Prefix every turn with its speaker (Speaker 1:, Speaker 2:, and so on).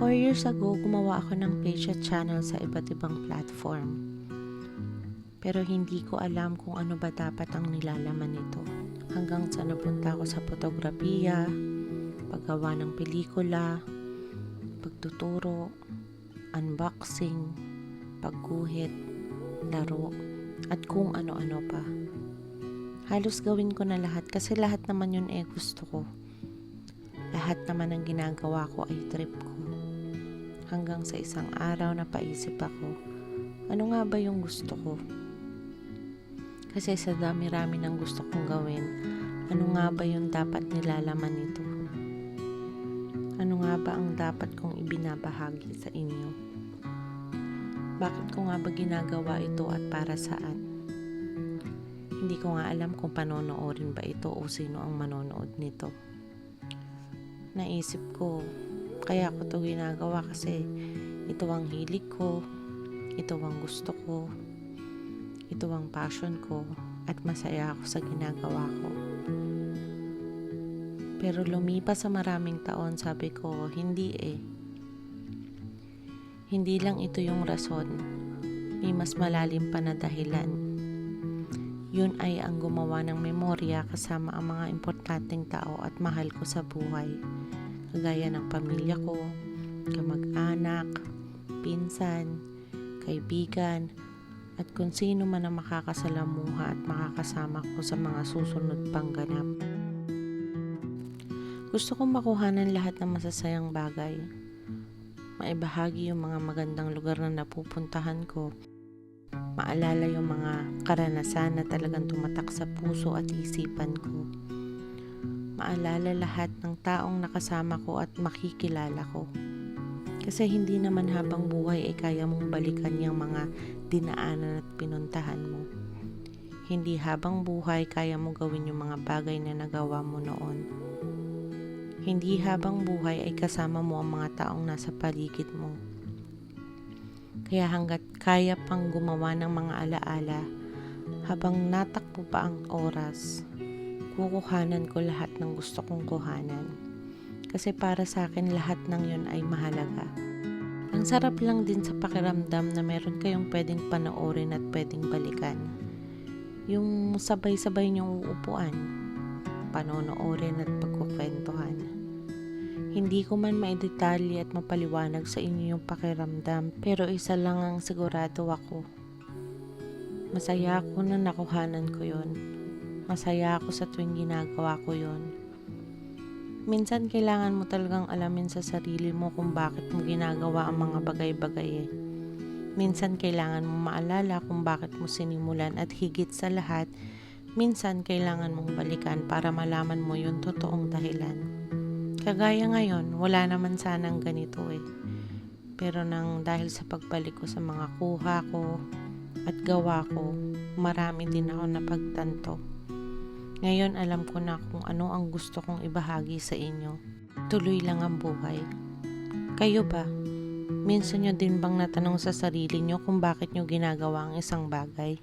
Speaker 1: Four years ago, gumawa ako ng page at channel sa iba't ibang platform. Pero hindi ko alam kung ano ba dapat ang nilalaman nito. Hanggang sa napunta ako sa fotografiya, paggawa ng pelikula, pagtuturo, unboxing, pagguhit, laro, at kung ano-ano pa. Halos gawin ko na lahat kasi lahat naman yun eh gusto ko. Lahat naman ng ginagawa ko ay trip ko. Hanggang sa isang araw na paisip ako, ano nga ba yung gusto ko? Kasi sa dami-rami ng gusto kong gawin, ano nga ba yung dapat nilalaman nito? Ano nga ba ang dapat kong ibinabahagi sa inyo? Bakit ko nga ba ginagawa ito at para saan? Hindi ko nga alam kung panonoorin ba ito o sino ang manonood nito. Naisip ko, kaya ko to ginagawa kasi ito ang hilig ko, ito ang gusto ko, ito ang passion ko, at masaya ako sa ginagawa ko. Pero lumipas sa maraming taon, sabi ko, hindi eh. Hindi lang ito yung rason. May mas malalim pa na dahilan. Yun ay ang gumawa ng memorya kasama ang mga importanteng tao at mahal ko sa buhay. Kagaya ng pamilya ko, kamag-anak, pinsan, kaibigan, at kung sino man ang makakasalamuha at makakasama ko sa mga susunod pang ganap. Gusto kong makuhanan lahat ng masasayang bagay. Maibahagi yung mga magandang lugar na napupuntahan ko. Maalala yung mga karanasan na talagang tumatak sa puso at isipan ko. Maalala lahat ng taong nakasama ko at makikilala ko. Kasi hindi naman habang buhay ay kaya mong balikan yung mga dinaanan at pinuntahan mo. Hindi habang buhay kaya mo gawin yung mga bagay na nagawa mo noon. Hindi habang buhay ay kasama mo ang mga taong nasa paligid mo. Kaya hanggat kaya pang gumawa ng mga alaala, habang natakbo pa ang oras, kukuhanan ko lahat ng gusto kong kuhanan. Kasi para sa akin lahat ng yun ay mahalaga. Ang sarap lang din sa pakiramdam na meron kayong pwedeng panoorin at pwedeng balikan. Yung sabay-sabay niyong uupuan, panonoorin at pagkukwentuhan. Hindi ko man maidetalye at mapaliwanag sa inyo yung pakiramdam, pero isa lang ang sigurado ako. Masaya ako na nakuhanan ko yon. Masaya ako sa tuwing ginagawa ko yon. Minsan kailangan mo talagang alamin sa sarili mo kung bakit mo ginagawa ang mga bagay-bagay eh. Minsan kailangan mo maalala kung bakit mo sinimulan at higit sa lahat, minsan kailangan mong balikan para malaman mo yung totoong dahilan. Kagaya ngayon, wala naman sanang ganito eh. Pero nang dahil sa pagbalik ko sa mga kuha ko at gawa ko, marami din ako napagtanto. Ngayon alam ko na kung ano ang gusto kong ibahagi sa inyo. Tuloy lang ang buhay. Kayo ba? Minsan nyo din bang natanong sa sarili nyo kung bakit nyo ginagawa ang isang bagay?